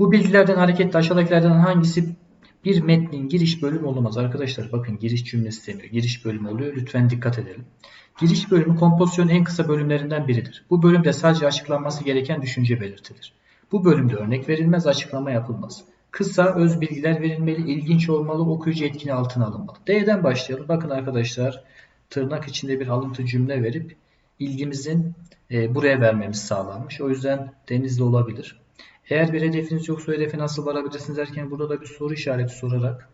Bu bilgilerden hareketle aşağıdakilerden hangisi bir metnin giriş bölümü olamaz? Arkadaşlar bakın giriş cümlesi demiyor. Giriş bölümü oluyor. Lütfen dikkat edelim. Giriş bölümü kompozisyonun en kısa bölümlerinden biridir. Bu bölümde sadece açıklanması gereken düşünce belirtilir. Bu bölümde örnek verilmez, açıklama yapılmaz. Kısa, öz bilgiler verilmeli, ilginç olmalı, okuyucu etkini altına alınmalı. D'den başlayalım. Bakın arkadaşlar tırnak içinde bir alıntı cümle verip ilgimizin e, buraya vermemiz sağlanmış. O yüzden denizli olabilir. Eğer bir hedefiniz yoksa hedefe nasıl varabilirsiniz derken burada da bir soru işareti sorarak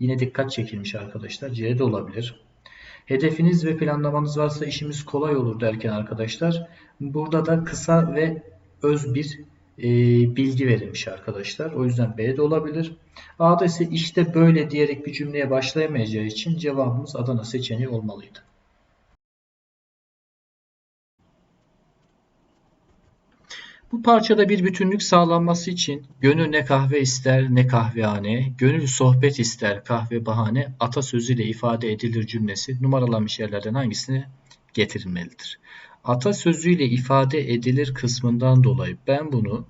yine dikkat çekilmiş arkadaşlar. C de olabilir. Hedefiniz ve planlamanız varsa işimiz kolay olur derken arkadaşlar burada da kısa ve öz bir e, bilgi verilmiş arkadaşlar. O yüzden B de olabilir. A'da ise işte böyle diyerek bir cümleye başlayamayacağı için cevabımız Adana seçeneği olmalıydı. Bu parçada bir bütünlük sağlanması için gönül ne kahve ister ne kahvehane, gönül sohbet ister kahve bahane atasözüyle ifade edilir cümlesi numaralanmış yerlerden hangisine getirilmelidir? Atasözüyle ifade edilir kısmından dolayı ben bunu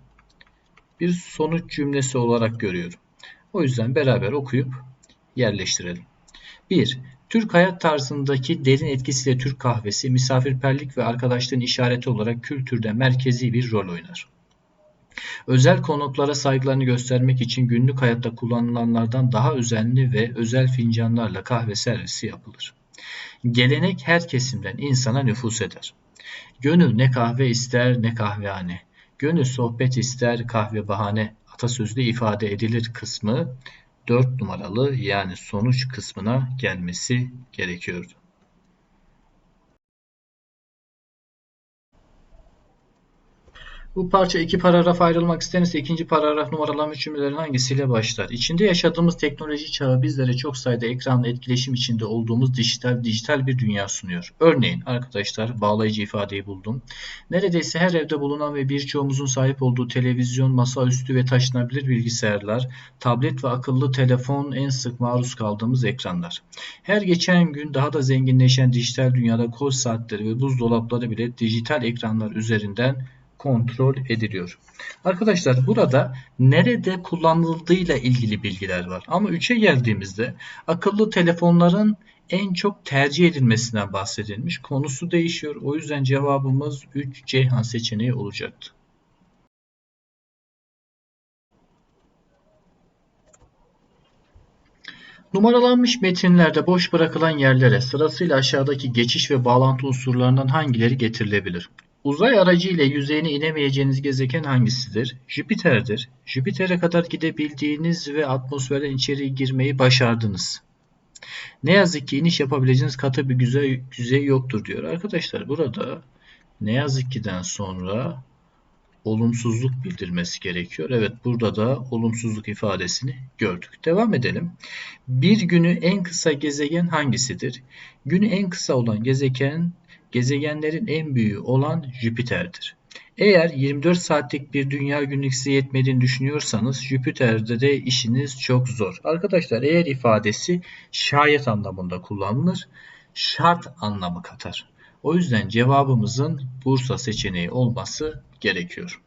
bir sonuç cümlesi olarak görüyorum. O yüzden beraber okuyup yerleştirelim. 1. Türk hayat tarzındaki derin etkisiyle Türk kahvesi, misafirperlik ve arkadaşlığın işareti olarak kültürde merkezi bir rol oynar. Özel konuklara saygılarını göstermek için günlük hayatta kullanılanlardan daha özenli ve özel fincanlarla kahve servisi yapılır. Gelenek her kesimden insana nüfus eder. Gönül ne kahve ister ne kahvehane. Gönül sohbet ister kahve bahane atasözlü ifade edilir kısmı 4 numaralı yani sonuç kısmına gelmesi gerekiyordu. Bu parça iki paragraf ayrılmak istenirse ikinci paragraf numaralanmış cümlelerin hangisiyle başlar? İçinde yaşadığımız teknoloji çağı bizlere çok sayıda ekranla etkileşim içinde olduğumuz dijital dijital bir dünya sunuyor. Örneğin arkadaşlar bağlayıcı ifadeyi buldum. Neredeyse her evde bulunan ve birçoğumuzun sahip olduğu televizyon, masaüstü ve taşınabilir bilgisayarlar, tablet ve akıllı telefon en sık maruz kaldığımız ekranlar. Her geçen gün daha da zenginleşen dijital dünyada kol saatleri ve buzdolapları bile dijital ekranlar üzerinden kontrol ediliyor. Arkadaşlar burada nerede kullanıldığıyla ilgili bilgiler var. Ama 3'e geldiğimizde akıllı telefonların en çok tercih edilmesinden bahsedilmiş. Konusu değişiyor. O yüzden cevabımız 3 Ceyhan seçeneği olacaktı. Numaralanmış metinlerde boş bırakılan yerlere sırasıyla aşağıdaki geçiş ve bağlantı unsurlarından hangileri getirilebilir? Uzay aracı ile yüzeyine inemeyeceğiniz gezegen hangisidir? Jüpiter'dir. Jüpiter'e kadar gidebildiğiniz ve atmosferden içeri girmeyi başardınız. Ne yazık ki iniş yapabileceğiniz katı bir yüzey, yüzey yoktur diyor. Arkadaşlar burada ne yazık ki'den sonra olumsuzluk bildirmesi gerekiyor. Evet burada da olumsuzluk ifadesini gördük. Devam edelim. Bir günü en kısa gezegen hangisidir? Günü en kısa olan gezegen gezegenlerin en büyüğü olan Jüpiter'dir. Eğer 24 saatlik bir dünya günlük yetmediğini düşünüyorsanız Jüpiter'de de işiniz çok zor. Arkadaşlar eğer ifadesi şayet anlamında kullanılır, şart anlamı katar. O yüzden cevabımızın Bursa seçeneği olması gerekiyor.